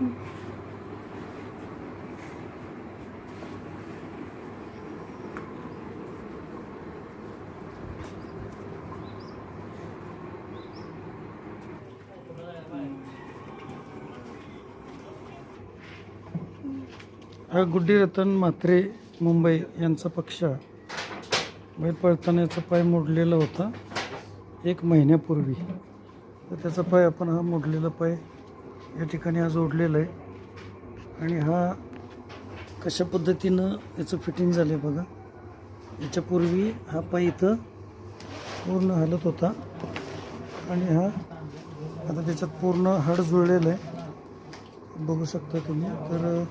हा गुड्डी रतन म्हात्रे मुंबई यांचा पक्ष. बाहेर पळताना पाय मोडलेला होता एक महिन्यापूर्वी. तर त्याचा पाय आपण हा मोडलेला पाय या ठिकाणी हा जोडलेला आहे. आणि हा कशा पद्धतीनं याचं फिटिंग झालं आहे बघा. याच्यापूर्वी हा पाय इथं पूर्ण हलत होता. आणि हा आता त्याच्यात पूर्ण हाड जुळलेलं आहे. बघू शकता तुम्ही. तर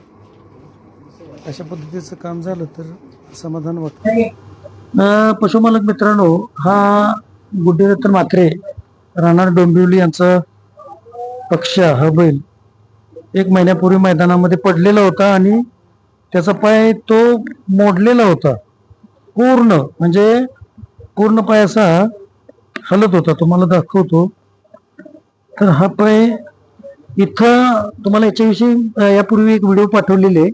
अशा पद्धतीचं काम झालं तर समाधान वाटतं. पशुमालक मित्रांनो हा गुड्डेरत्न मात्रे राहणार डोंबिवली यांचं पक्ष हा बैल एक महिन्यापूर्वी मैदानामध्ये पडलेला होता आणि त्याचा पाय तो मोडलेला होता. पूर्ण म्हणजे पूर्ण पाय असा हलत होता. तुम्हाला दाखवतो. तर हा पाय इथं तुम्हाला याच्याविषयी यापूर्वी एक व्हिडिओ पाठवलेले आहे.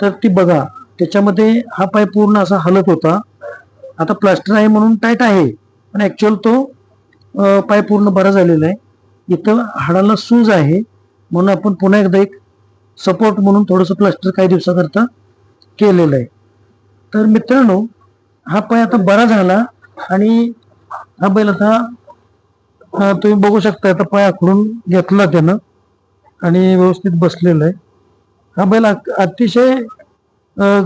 तर ती बघा त्याच्यामध्ये हा पाय पूर्ण असा हलत होता. आता प्लास्टर आहे म्हणून टाईट आहे पण ॲक्च्युअल तो पाय पूर्ण बरा झालेला आहे. इथं हाडाला सूज आहे. म्हणून आपण पुन्हा एकदा एक सपोर्ट म्हणून थोडंसं प्लास्टर काही दिवसाकरता केलेलं आहे. तर मित्रांनो हा पाय आता बरा झाला आणि हा बैल आता तुम्ही बघू शकता आता पाय आखडून घेतला त्यानं आणि व्यवस्थित बसलेला आहे. हा बैल अतिशय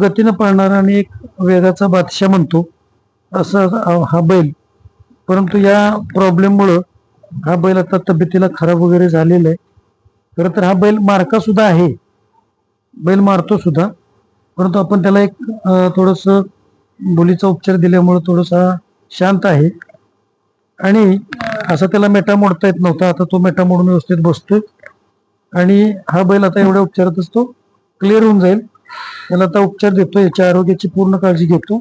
गतीनं पळणारा आणि एक वेगाचा बादशाह म्हणतो. असा हा बैल. परंतु या प्रॉब्लेममुळं हा बैल आता तब्येतीला खराब वगैरे झालेला आहे. खरं तर हा बैल मारका सुद्धा आहे. बैल मारतो सुद्धा. परंतु आपण त्याला एक थोडस थोडंसं बोलीचा उपचार दिल्यामुळं थोडासा शांत आहे. आणि असा त्याला मेटा मोडता येत नव्हता. आता तो मेटा मोडून व्यवस्थित बसतोय. आणि हा बैल आता एवढ्या उपचारातच तो क्लिअर होऊन जाईल. त्याला आता उपचार देतो याच्या आरोग्याची पूर्ण काळजी घेतो.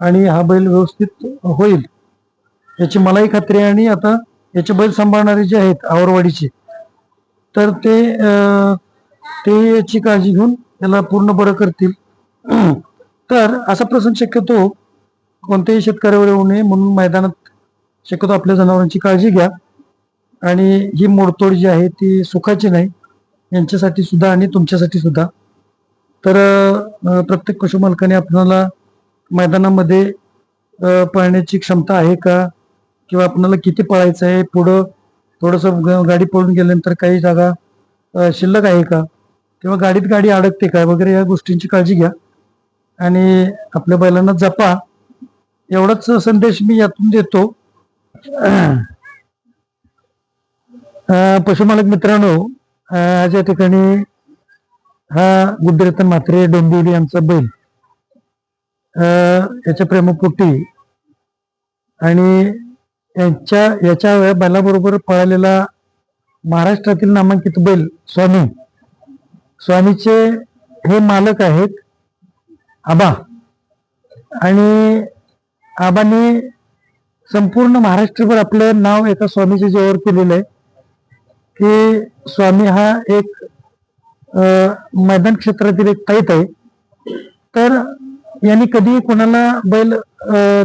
आणि हा बैल व्यवस्थित होईल. याची मलाही खात्री आहे. आणि आता याचे बैल सांभाळणारे जे आहेत आवरवाडीचे तर ते ते याची काळजी घेऊन त्याला पूर्ण बरं करतील. तर असा प्रसंग शक्यतो कोणत्याही शेतकऱ्यावर येऊ नये म्हणून मैदानात शक्यतो आपल्या जनावरांची काळजी घ्या. आणि ही मोडतोड जी आहे ती सुखाची नाही. यांच्यासाठी सुद्धा आणि तुमच्यासाठी सुद्धा. तर प्रत्येक पशुमालकाने आपल्याला मैदानामध्ये पाळण्याची पळण्याची क्षमता आहे का? किंवा आपल्याला किती पळायचं आहे पुढं थोडस गाडी पळून गेल्यानंतर काही जागा शिल्लक आहे का? किंवा गाडीत गाडी अडकते का वगैरे या गोष्टींची काळजी घ्या. आणि आपल्या बैलांना जपा. एवढाच संदेश मी यातून देतो. पशुमालक मित्रांनो आज या ठिकाणी हा गुड्डरतन म्हात्रे डोंबिवली यांचा बैल याच्या प्रेमपोटी आणि यांच्या याच्या बैलाबरोबर पळालेला महाराष्ट्रातील नामांकित बैल स्वामी. स्वामीचे हे मालक आहेत आबा. आणि आबाने संपूर्ण महाराष्ट्रभर आपलं नाव एका स्वामीच्या जीवावर केलेलं आहे. की स्वामी हा एक मैदान क्षेत्रातील एक ताईत आहे. तर यांनी कधीही कोणाला बैल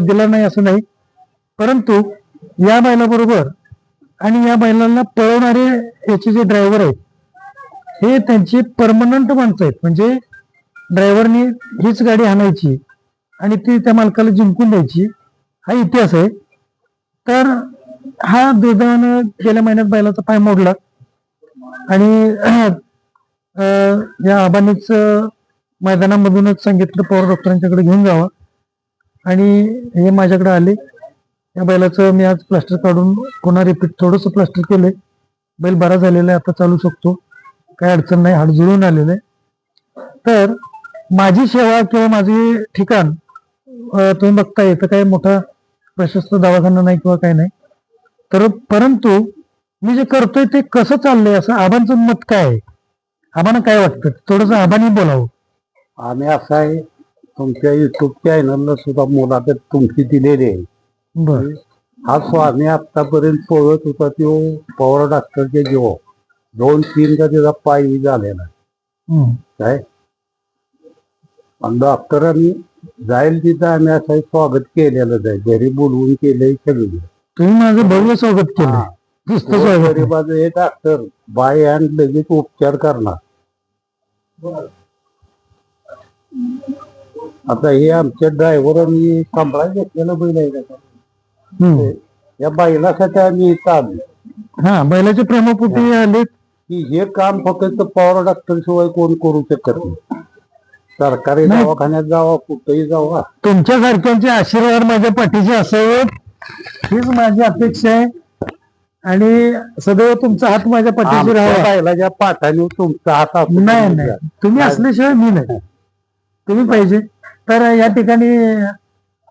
दिला नाही असं नाही. परंतु या बैलाबरोबर आणि या बैलांना पळवणारे याचे जे ड्रायव्हर आहेत हे त्यांची परमनंट माणसं आहेत. म्हणजे ड्रायव्हरनी हीच गाडी आणायची आणि ती त्या मालकाला जिंकून द्यायची हा इतिहास आहे. तर हा दुर्दैवानं गेल्या महिन्यात बैलाचा पाय मोडला. आणि या आबानीच मैदानामधूनच सांगितलं पवार डॉक्टरांच्याकडे घेऊन जावा. आणि हे माझ्याकडे आले. या बैलाचं मी आज प्लास्टर काढून पुन्हा रिपीट थोडंसं प्लास्टर केलंय. बैल बरा झालेला आहे आता चालू शकतो. काही अडचण नाही हाड जुळून आलेलं आहे. तर माझी सेवा किंवा माझे ठिकाण तुम्ही बघताय तर काही मोठा प्रशस्त दवाखाना नाही किंवा काही नाही. तर परंतु मी जे करतोय ते कसं चाललंय असं आबांचं मत काय आहे? आबांना काय वाटतं? थोडस आबांनी बोलावं. आम्ही असं आहे तुमच्या युट्यूब चॅनलला सुद्धा मुलाखत तुमची दिलेली आहे. बर. हा स्वामी आतापर्यंत पळत होता तो पवार डॉक्टरच्या जीव. दोन तीनदा त्याचा पायी झालेला. काय? आणि डॉक्टरांनी जाईल तिथं आम्ही असं स्वागत केलेलं आहे. घरी बोलवून केलंय सगळं. तुम्ही माझं भव्य स्वागत केलं. नुसतं स्वागत. केलं. गरीबाचं हे डॉक्टर बाय आणि लगेच उपचार करणार. आता हे आमच्या ड्रायव्हरांनी सांभाळा घेतलेलं बैल आहे का? हम्म. या बैलासाठी आम्ही इथं आलो. हा बैलाच्या प्रेमापोटी आले. की हे काम फक्त पॉवर डॉक्टर शिवाय कोण करू शकत नाही. सरकारी. दवाखान्यात जावा कुठेही जावा. तुमच्या सारख्यांचे आशीर्वाद माझ्या पाठीशी असावेत. हीच माझी अपेक्षा आहे. आणि सदैव तुमचा हात माझ्या पाठीशी आमच्या राहावा. बैलाच्या पाठाने तुमचा हात असू नाही तुम्ही असल्याशिवाय मी नाही. तुम्ही पाहिजे. तर या ठिकाणी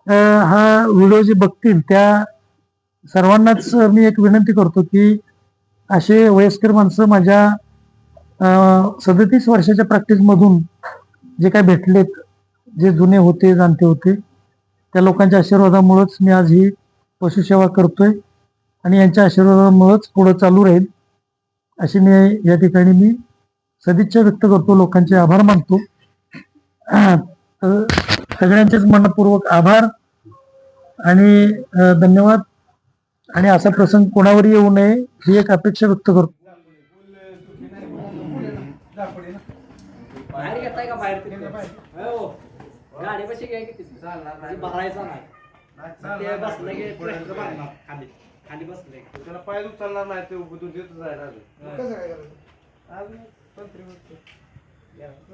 हा व्हिडिओ जे बघतील त्या सर्वांनाच मी एक विनंती करतो की असे वयस्कर माणसं माझ्या सदतीस वर्षाच्या प्रॅक्टिसमधून जे काय भेटलेत जे जुने होते जाणते होते त्या लोकांच्या आशीर्वादामुळेच मी आज ही पशुसेवा करतोय आणि यांच्या आशीर्वादामुळेच पुढं चालू राहील अशी मी या ठिकाणी मी सदिच्छा व्यक्त करतो. लोकांचे आभार मानतो. तर सगळ्यांचेच मनपूर्वक आभार आणि धन्यवाद. आणि असा प्रसंग कोणावर येऊ नये ही एक अपेक्षा व्यक्त करतो. बाहेर घेताय का बाहेर तिथे? हो. घ्या म्हणजे खाली. खाली बसले त्याला पाय उचलणार नाही ते उभं देतच आहे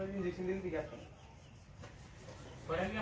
इंजेक्शन दिली ती Por aquí